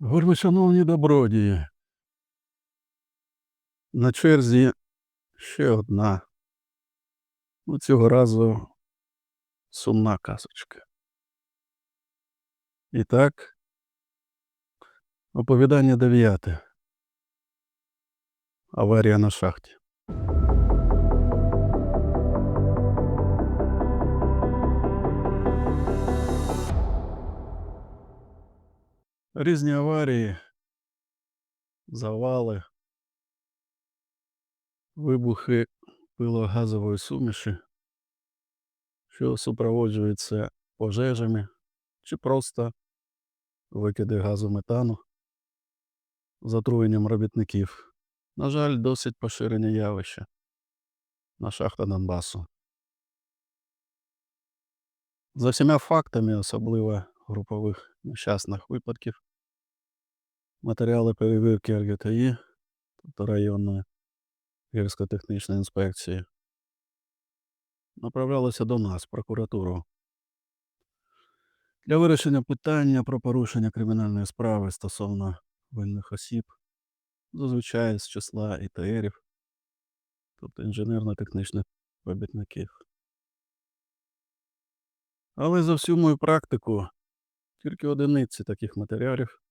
Вельмишановні добродії. На черзі ще одна. Ну, цього разу сумна казочка. І так, оповідання дев'яте. Аварія на шахті. Різні аварії, завали, вибухи пилогазової суміші, що супроводжуються пожежами чи просто викиди газу метану з отруєнням робітників. На жаль, досить поширені явища на шахтах Донбасу. За всіма фактами, особливо групових нещасних випадків, матеріали перевірки РГТІ, тобто районної гірсько-технічної інспекції, направлялися до нас, прокуратуру, для вирішення питання про порушення кримінальної справи стосовно винних осіб, зазвичай з числа ІТРів, тобто інженерно-технічних робітників. Але за всю мою практику тільки одиниці таких матеріалів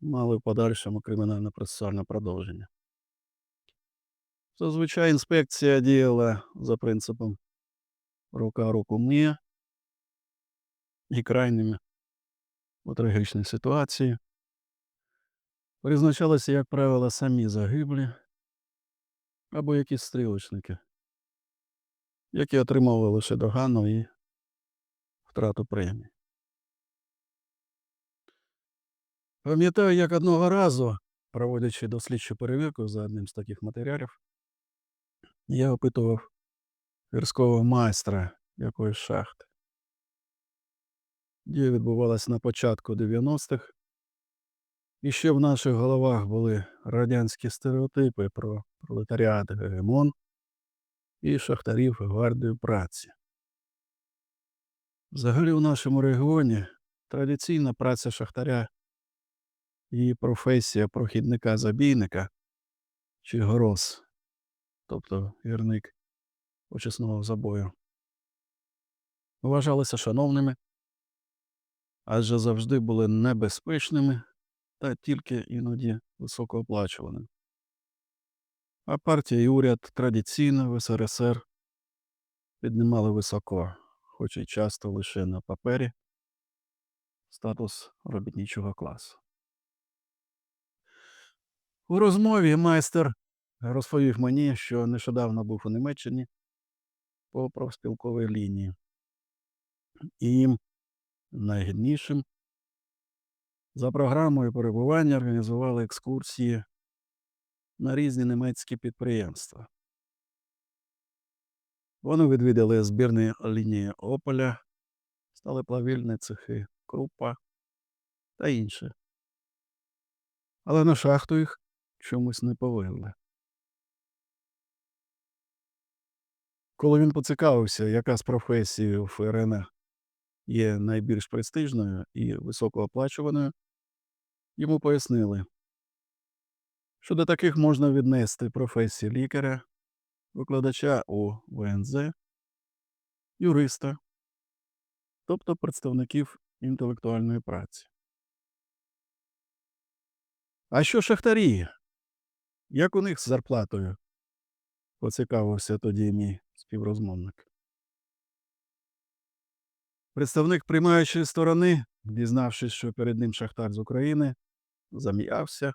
мали в подальшому кримінально-процесуальне продовження. Зазвичай інспекція діяла за принципом рука руку миє і крайніми у трагічній ситуації призначалися, як правило, самі загиблі або якісь стрілочники, які отримували лише догану і втрату премії. Пам'ятаю, як одного разу, проводячи дослідчу перевірку за одним з таких матеріалів, я опитував гірського майстра якоїсь шахти. Дія відбувалася на початку 90-х. І ще в наших головах були радянські стереотипи про пролетаріат гегемон і шахтарів гвардію праці. Взагалі у нашому регіоні традиційна праця шахтаря і професія прохідника-забійника чи гороз, тобто гірник очисного забою, вважалися шановними, адже завжди були небезпечними та тільки іноді високооплачуваними. А партія і уряд традиційно в СРСР піднімали високо, хоч і часто лише на папері, статус робітничого класу. У розмові майстер розповів мені, що нещодавно був у Німеччині по профспілковій лінії. І їм найгіднішим за програмою перебування організували екскурсії на різні німецькі підприємства. Вони відвідали збірні лінії Ополя, сталеплавільні цехи Крупа та інше. Але на шахту їх чомусь не повели. Коли він поцікавився, яка з професій ФРН є найбільш престижною і високооплачуваною, йому пояснили, що до таких можна віднести професії лікаря, викладача у ВНЗ, юриста, тобто представників інтелектуальної праці. А що шахтарі? Як у них з зарплатою? поцікавився тоді мій співрозмовник. Представник приймаючої сторони, дізнавшись, що перед ним шахтар з України, зам'явся.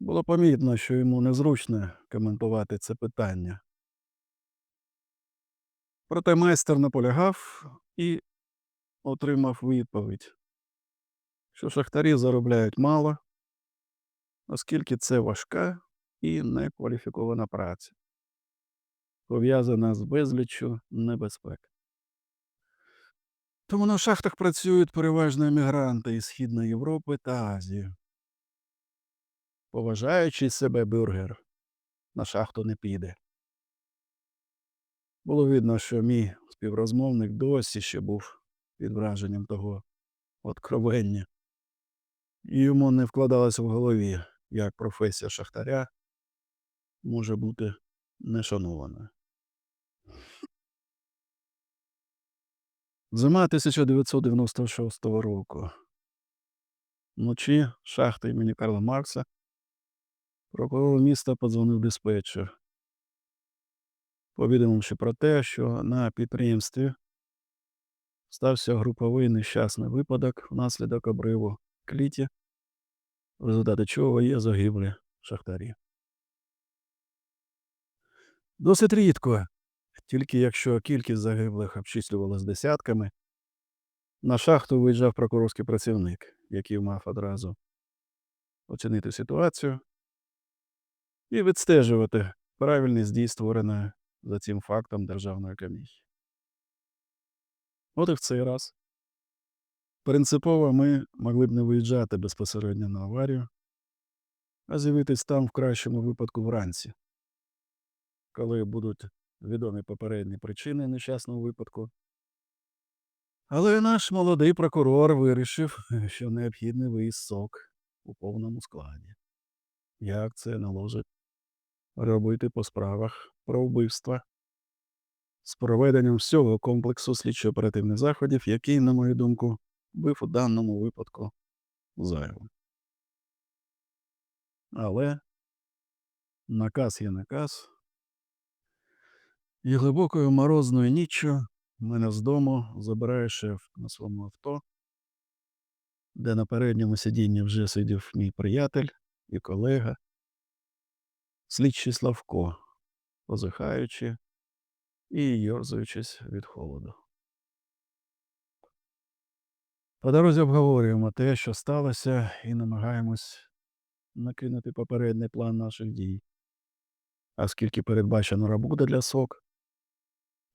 Було помітно, що йому незручно коментувати це питання. Проте майстер наполягав і отримав відповідь, що шахтарі заробляють мало, оскільки це важка і некваліфікована праця, пов'язана з безліччю небезпек. Тому на шахтах працюють переважно емігранти із Східної Європи та Азії. Поважаючи себе бюргер, на шахту не піде. Було видно, що мій співрозмовник досі ще був під враженням того откровення, і йому не вкладалося в голові, як професія шахтаря може бути нешанована. Зима 1996 року. Вночі шахти імені Карла Маркса прокурор міста подзвонив диспетчер, повідомивши про те, що на підприємстві стався груповий нещасний випадок внаслідок обриву кліті, в результаті чого є загиблі шахтарі. Досить рідко, тільки якщо кількість загиблих обчислювалась десятками, на шахту виїжджав прокурорський працівник, який мав одразу оцінити ситуацію і відстежувати правильність дій створеної за цим фактом державної комісії. От і в цей раз. Принципово ми могли б не виїжджати безпосередньо на аварію, а з'явитись там в кращому випадку вранці, коли будуть відомі попередні причини нещасного випадку. Але наш молодий прокурор вирішив, що необхідний виїзд сок у повному складі. Як це наложить робити по справах про вбивства з проведенням всього комплексу слідчо-оперативних заходів, який, на мою думку, був у даному випадку зайвим. Але наказ є наказ, і глибокою морозною ніччю мене з дому забирає шеф на своєму авто, де на передньому сидінні вже сидів мій приятель і колега, слідчий Славко, позихаючи і йорзаючись від холоду. По дорозі обговорюємо те, що сталося, і намагаємось накинути попередній план наших дій. А скільки передбачено роботи для сок,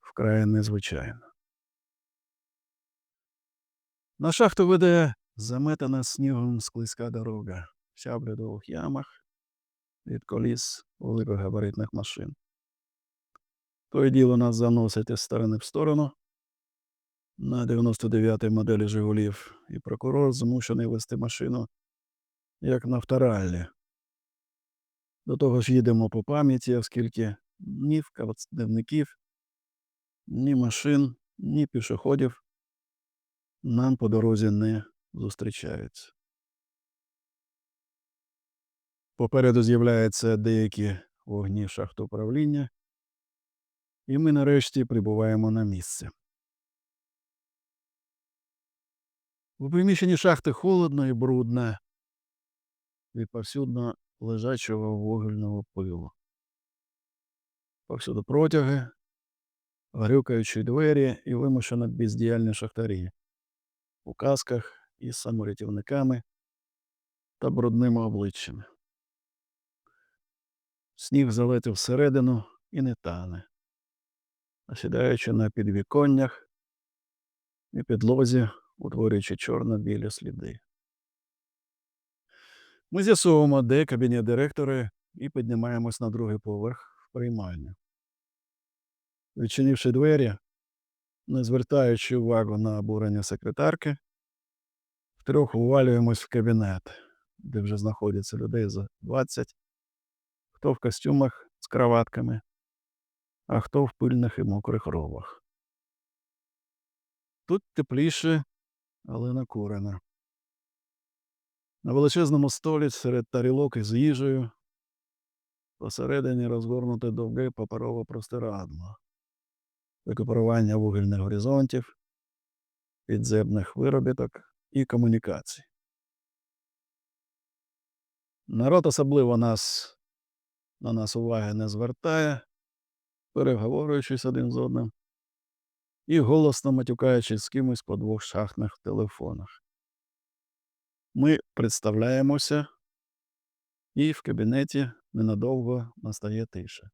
вкрай незвичайно. На шахту веде заметана снігом склизька дорога, вся в льодових ямах від коліс великогабаритних машин. То й діло нас заносить із сторони в сторону на 99-й моделі Жигулів, і прокурор змушений вести машину як на автораллі. До того ж їдемо по пам'яті, оскільки ні вказівників, ні машин, ні пішоходів нам по дорозі не зустрічаються. Попереду з'являються деякі вогні шахтоуправління, і ми нарешті прибуваємо на місце. У приміщенні шахти холодно і брудно від повсюдно лежачого вугільного пилу. Повсюду протяги, грюкаючі двері і вимушено бездіяльні шахтарі у касках із саморятівниками та брудними обличчями. Сніг залетів всередину і не тане, осідаючи на підвіконнях і підлозі, утворюючи чорно-білі сліди. Ми з'ясовуємо, де кабінет директора, і піднімаємось на другий поверх в приймальню. Відчинивши двері, не звертаючи увагу на обурення секретарки, втрьох увалюємось в кабінет, де вже знаходяться людей за 20, хто в костюмах з кроватками, а хто в пильних і мокрих робах. Тут тепліше, але накурено. На величезному столі серед тарілок із їжею посередині розгорнуте довге паперове простирадло, викопарування вугільних горизонтів, підземних виробіток і комунікацій. Народ особливо нас на нас уваги не звертає, переговорюючись один з одним і голосно матюкаючись з кимось по двох шахтних телефонах. Ми представляємося, і в кабінеті ненадовго настає тиша.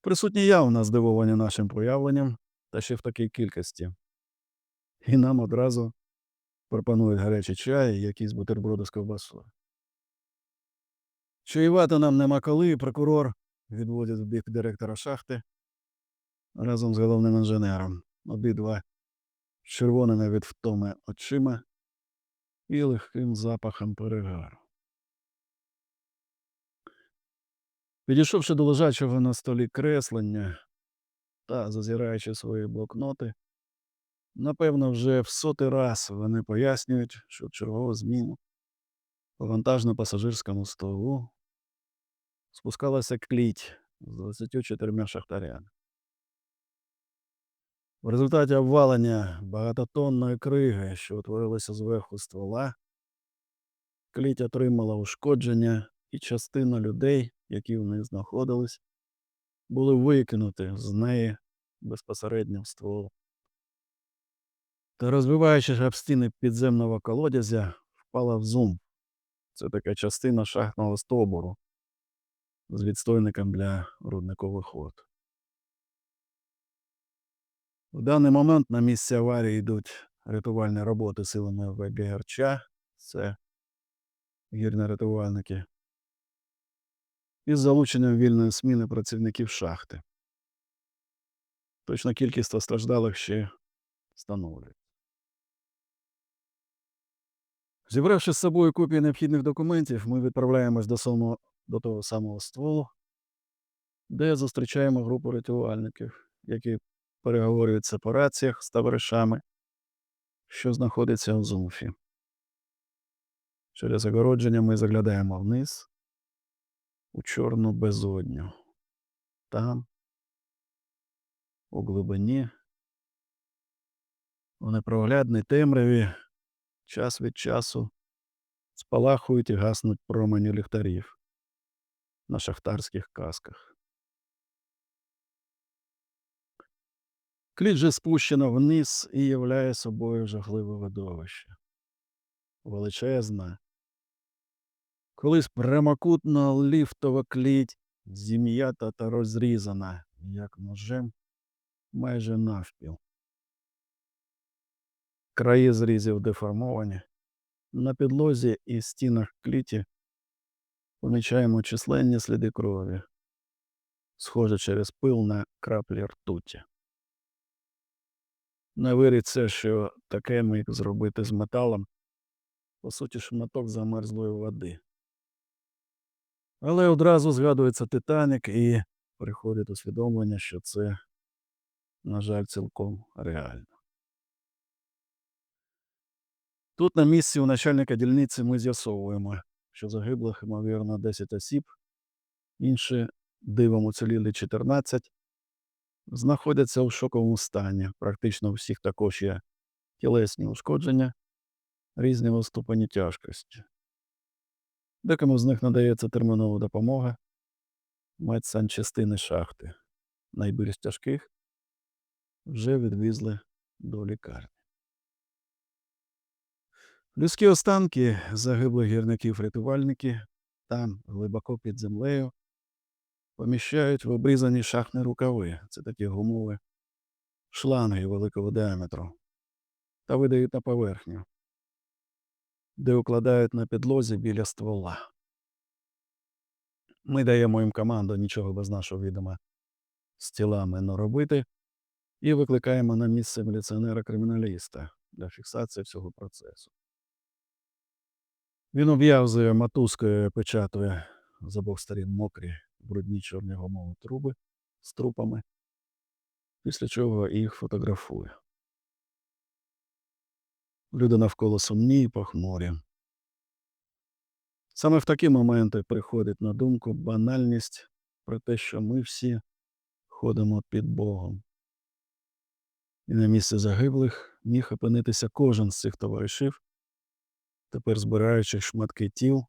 Присутні явно здивовані нашим появленням та ще в такій кількості. І нам одразу пропонують гарячий чай і якісь бутерброди з ковбасою. Чаювати нам нема коли, прокурор відводить в бік директора шахти разом з головним інженером. Обидва червоними від втоми очима і легким запахом перегару. Підійшовши до лежачого на столі креслення та зазираючи свої блокноти, напевно, вже в сотий раз вони пояснюють, що чергову зміну по вантажно-пасажирському столу спускалася кліть з 24 шахтарями. В результаті обвалення багатотонної криги, що утворилася зверху ствола, кліть отримала ушкодження, і частина людей, які в ній знаходились, були викинуті з неї безпосередньо в ствол. Та розбиваючись об стіни підземного колодязя, впала в зум. Це така частина шахтного стовбуру з відстойником для рудникових вод. В даний момент на місці аварії йдуть рятувальні роботи силами ВГРЧ, це гірно-рятувальники, із залученням вільної сміни працівників шахти. Точна кількість постраждалих ще встановлюють. Зібравши з собою копії необхідних документів, ми відправляємось до, самого, до того самого стволу, де зустрічаємо групу рятувальників, які переговорюються по раціях з товаришами, що знаходиться у зумфі. Через огородження ми заглядаємо вниз у чорну безодню. Там, у глибині, у непроглядній темряві, час від часу спалахують і гаснуть промені ліхтарів на шахтарських касках. Кліт же спущено вниз і являє собою жахливе видовище. Величезна, колись прямокутна ліфтова кліть, зім'ята та розрізана, як ножем, майже навпіл. Краї зрізів деформовані. На підлозі і стінах кліті помічаємо численні сліди крові, схоже через пил на краплі ртуті. Не віриться, що таке міг зробити з металом, по суті, шматок замерзлої води. Але одразу згадується Титанік і приходить усвідомлення, що це, на жаль, цілком реально. Тут на місці у начальника дільниці ми з'ясовуємо, що загиблих, ймовірно, 10 осіб, інші дивом уціліли 14, знаходяться у шоковому стані. Практично у всіх також є тілесні ушкодження різного ступені тяжкості. Декому з них надається термінова допомога, медсанчастини шахти. Найбільш тяжких вже відвізли до лікарні. Людські останки загиблих гірників-рятувальники там, глибоко під землею, поміщають в обрізані шахтні рукави. Це такі гумові шланги великого діаметру, та видають на поверхню, де укладають на підлозі біля ствола. Ми даємо їм команду нічого без нашого відома з тілами не робити і викликаємо на місце міліціонера-криміналіста для фіксації цього процесу. Він обв'язує мотузкою, печатує з обох сторін мокрі брудні чорні гумові труби з трупами, після чого їх фотографує. Люди навколо сумні і похмурі. Саме в такі моменти приходить на думку банальність про те, що ми всі ходимо під Богом. І на місце загиблих міг опинитися кожен з цих товаришів, тепер збираючи шматки тіл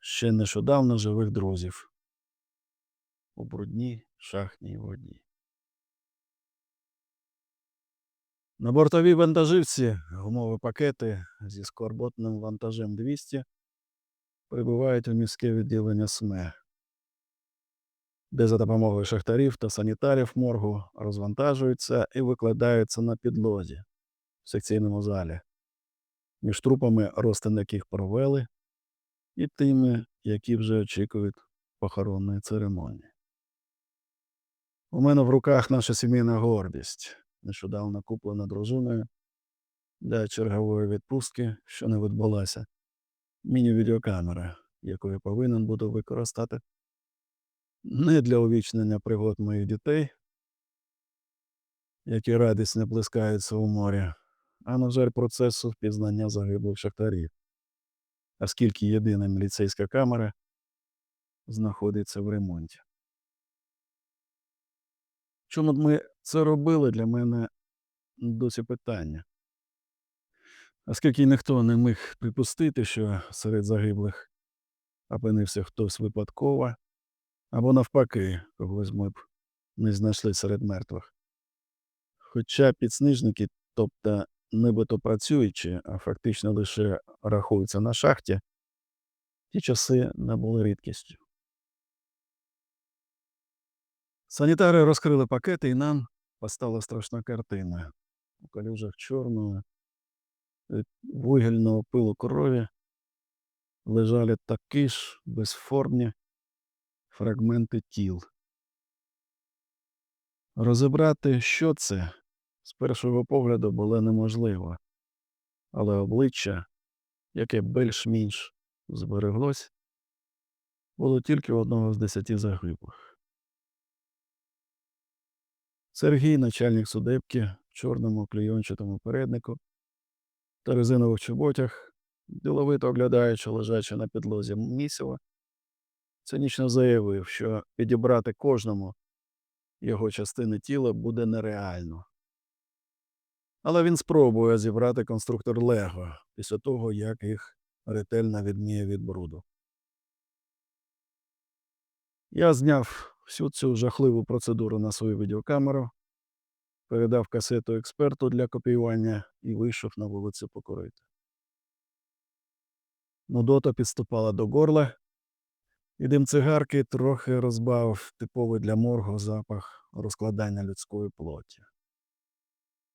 ще нещодавно живих друзів у брудній шахтній воді. На бортовій вантажівці гумові пакети зі скорботним вантажем 200 прибувають у міське відділення СМЕ, де за допомогою шахтарів та санітарів моргу розвантажуються і викладаються на підлозі в секційному залі, між трупами розтин яких провели, і тими, які вже очікують похоронної церемонії. У мене в руках наша сімейна гордість, нещодавно куплена дружиною для чергової відпустки, що не відбулася, міні-відеокамера, яку я повинен буду використати не для увічнення пригод моїх дітей, які радісно плескаються у морі, а на жаль, процесу впізнання загиблих шахтарів, оскільки єдина міліцейська камера знаходиться в ремонті. Чому ми це робили, для мене досі питання. Оскільки ніхто не міг припустити, що серед загиблих опинився хтось випадково, або навпаки, когось ми б не знайшли серед мертвих. Хоча підснижники, тобто нібито працюючи, а фактично лише рахуються на шахті, ті часи не були рідкістю. Санітари розкрили пакети, і нам постала страшна картина. У калюжах чорного вугільного пилу крові лежали такі ж безформні фрагменти тіл. Розібрати, що це, з першого погляду було неможливо, але обличчя, яке більш-менш збереглось, було тільки одного з десяти загиблих. Сергій, начальник судебки, в чорному клейончатому переднику та резинових чоботях, діловито оглядаючи лежачи на підлозі місіва, цинічно заявив, що підібрати кожному його частини тіла буде нереально. Але він спробує зібрати конструктор Лего після того, як їх ретельно відміє від бруду. Я зняв всю цю жахливу процедуру на свою відеокамеру, передав касету експерту для копіювання і вийшов на вулицю покурити. Нудота підступала до горла, і дим цигарки трохи розбавив типовий для моргу запах розкладання людської плоті.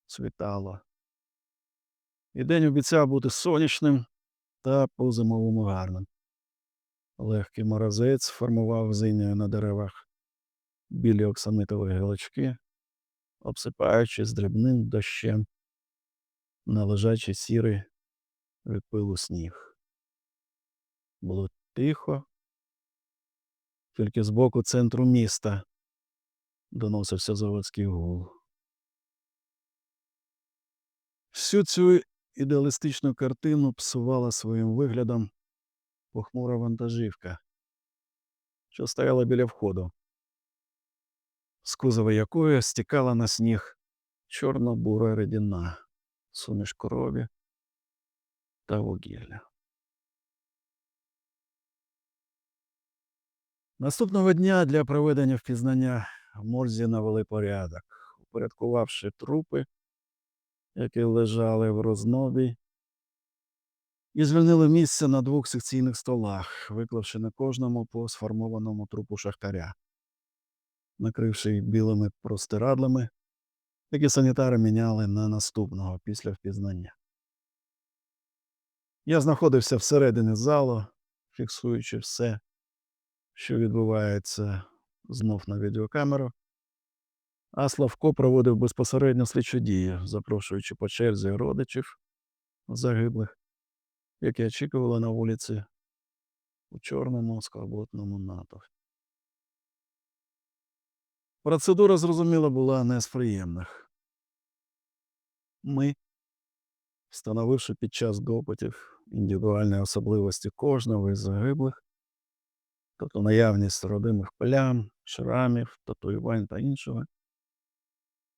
Світало. І день обіцяв бути сонячним та по-зимовому гарним. Легкий морозець формував зинею на деревах білі оксамитові гілочки, обсипаючи з дрібним дощем на лежачий сірий від пилу сніг. Було тихо, тільки з боку центру міста доносився заводський гул. Всю цю ідеалістичну картину псувала своїм виглядом похмура вантажівка, що стояла біля входу, з кузова якої стікала на сніг чорно-бура рідина, суміш крові та вугілля. Наступного дня для проведення впізнання морзі навели порядок, упорядкувавши трупи, які лежали в рознобі, і звільнили місце на двох секційних столах, виклавши на кожному по сформованому трупу шахтаря, накривши їх білими простирадлами, які санітари міняли на наступного після впізнання. Я знаходився всередині залу, фіксуючи все, що відбувається знов на відеокамеру, а Славко проводив безпосередньо слідчі дії, запрошуючи по черзі родичів загиблих, які очікували на вулиці у чорному скорботному натовпі. Процедура, зрозуміло, була не з приємних. Ми, встановивши під час допитів індивідуальні особливості кожного із загиблих, тобто наявність родимих плям, шрамів, татуювань та іншого,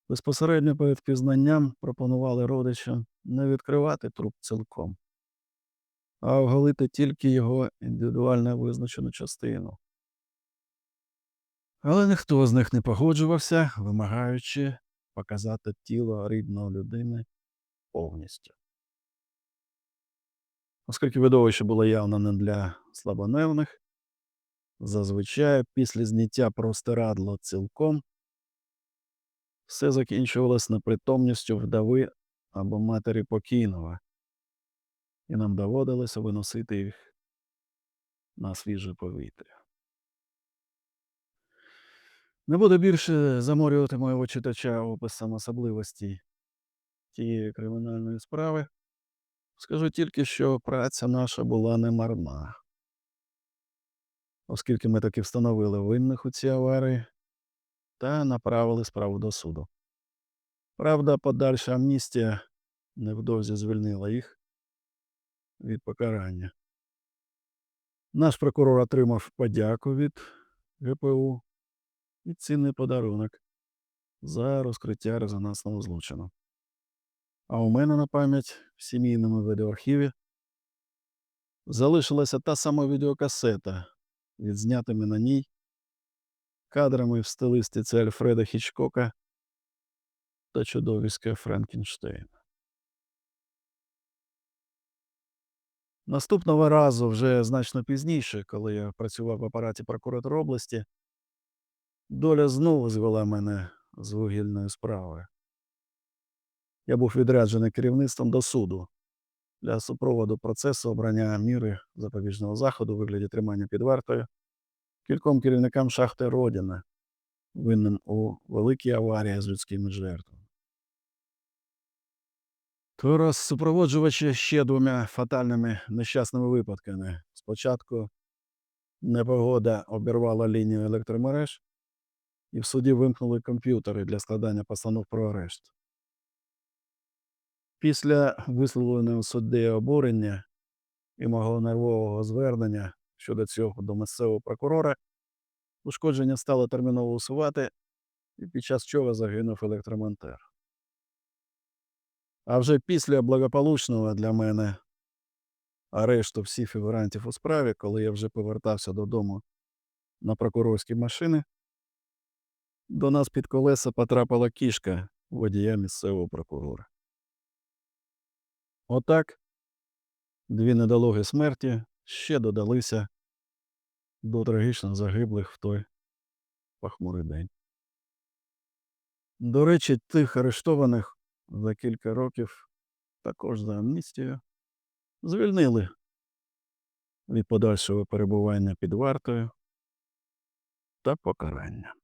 безпосередньо перед впізнанням пропонували родичам не відкривати труп цілком, а оголити тільки його індивідуально визначену частину. Але ніхто з них не погоджувався, вимагаючи показати тіло рідної людини повністю. Оскільки видовище було явно не для слабоневних, зазвичай після зняття простирадла цілком все закінчувалось непритомністю вдави або матері покійного, і нам доводилося виносити їх на свіже повітря. Не буду більше заморювати моєго читача описом особливостей тієї кримінальної справи. Скажу тільки, що праця наша була не марна. Оскільки ми таки встановили винних у цій аварії та направили справу до суду. Правда, подальша амністія невдовзі звільнила їх від покарання. Наш прокурор отримав подяку від ГПУ і цінний подарунок за розкриття резонансного злочину. А у мене на пам'ять в сімейному відеоархіві залишилася та сама відеокасета, відзнятими на ній кадрами в стилистиці Альфреда Хічкока та чудовиська Франкенштейна. Наступного разу, вже значно пізніше, коли я працював в апараті прокуратури області, доля знову звела мене з вугільної справи. Я був відряджений керівництвом до суду для супроводу процесу обрання міри запобіжного заходу у вигляді тримання під вартою кільком керівникам шахти Родіна, винним у великій аварії з людськими жертвами. Раз супроводжувачі ще двома фатальними нещасними випадками. Спочатку непогода обірвала лінію електромереж, і в суді вимкнули комп'ютери для складання постанов про арешт. Після висловленого суддею обурення і мого нервового звернення щодо цього до місцевого прокурора, ушкодження стало терміново усувати, і під час чого загинув електромонтер. А вже після благополучного для мене арешту всіх фігурантів у справі, коли я вже повертався додому на прокурорській машини, до нас під колеса потрапила кішка водія місцевого прокурора. Отак дві недолуги смерті ще додалися до трагічно загиблих в той похмурий день. До речі, тих арештованих за кілька років також за амністію звільнили від подальшого перебування під вартою та покарання.